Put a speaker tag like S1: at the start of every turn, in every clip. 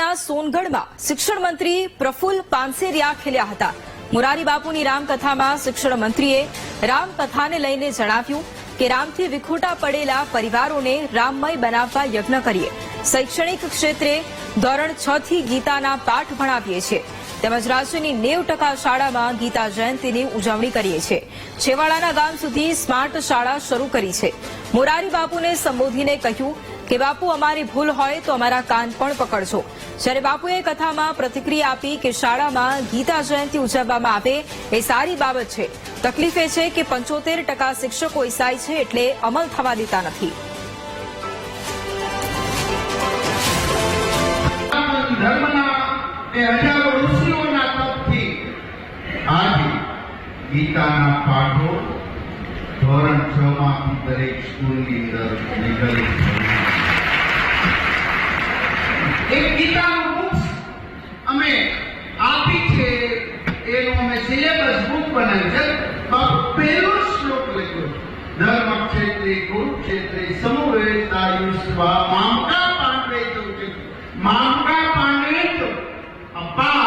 S1: મોરબીના સોનગઢમાં શિક્ષણ મંત્રી પ્રફુલ્લ પાનસેરિયા ખીલ્યા હતા. મોરારી બાપુની રામકથામાં શિક્ષણ મંત્રીએ રામકથાને લઈને જણાવ્યું કે રામથી વિખોટા પડેલા પરિવારોને રામમય બનાવવા યજ્ઞ કરીએ. શૈક્ષણિક ક્ષેત્રે ધોરણ છ થી ગીતાના પાઠ ભણાવીએ છીએ. તેમજ રાજ્યની નેવ ટકા શાળામાં ગીતા જયંતિની ઉજવણી કરીએ છીએ. છેવાડાના ગામ સુધી સ્માર્ટ શાળા શરૂ કરી છે. મોરારી બાપુને સંબોધીને કહ્યું કે બાપુ, અમારી ભૂલ હોય તો અમારા કાન પણ પકડજો. જ્યારે બાપુએ કથામાં પ્રતિક્રિયા આપી કે શાળામાં ગીતા જયંતિ ઉજવવામાં આવે, એ સારી બાબત છે. તકલીફ એ છે કે પંચોતેર ટકા શિક્ષકો ઈસાઈ છે એટલે અમલ થવા દેતા નથી.
S2: ગીતાના પાઠો ધોરણ છ માંથી દરેક સ્કૂલની અંદર નીકળી એક ગીતાનું બુક્સ અમે આપી છે, એનો અમે સિલેબસ બુક બનાવી છે. પહેલો શ્લોક લખ્યો ધર્મ ક્ષેત્રે કુરુક્ષેત્રે સમવેતાયુષ્વા મામકા પાંડવે તો મામકા પાંડવે તો અપા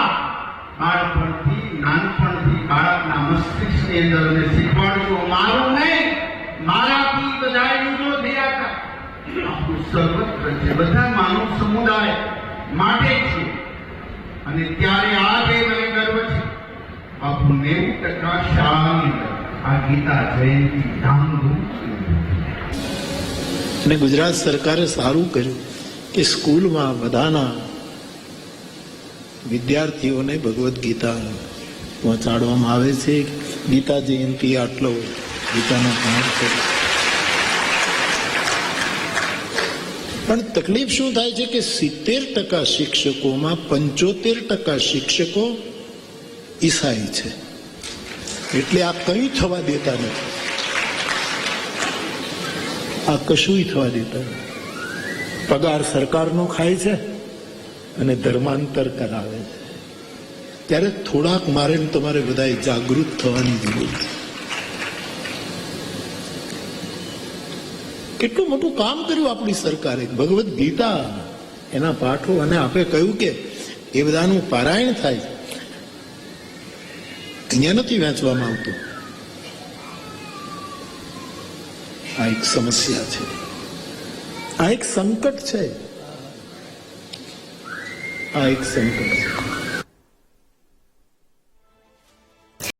S2: બાળપણથી, નાનપણથી બાળકના મસ્તિષ્કની અંદર અમે શીખવાડશું. મારું નહીં મારાથી બધા યુદ્ધો થયા હતા આપણું સર્વત્ર છે બધા માનવ સમુદાય માટે છે. અને ત્યારે આજે મને ગર્વ છે બાપુ નેવું ટકા શાળાની આ ગીતા જયંતિ ધામધૂમ
S3: અને ગુજરાત સરકારે સારું કર્યું કે સ્કૂલમાં બધાના વિદ્યાર્થીઓને ભગવદ્ ગીતા પહોંચાડવામાં આવે છે. ગીતા જયંતિ આટલો ગીતાનો પાઠ કરે પણ તકલીફ શું થાય છે કે સિત્તેર ટકા શિક્ષકોમાં પંચોતેર ટકા શિક્ષકો ઈસાઈ છે. એટલે આ કંઈ થવા દેતા નથી. આ કશુંય થવા દેતા નથી. પગાર સરકારનો ખાય છે અને ધર્માંતર કરાવે છે. ત્યારે થોડાક મારે તમારે બધાએ જાગૃત થવાની જરૂર છે. કેટલું મોટું કામ કર્યું આપણી સરકારે. ભગવદ્ ગીતા એના પાઠો અને આપે કહ્યું કે એ બધાનું પારાયણ થાય. અહીંયા નથી વાંચવામાં આવતું. આ એક સમસ્યા છે. આ એક સંકટ છે. આ એક સંકટ છે.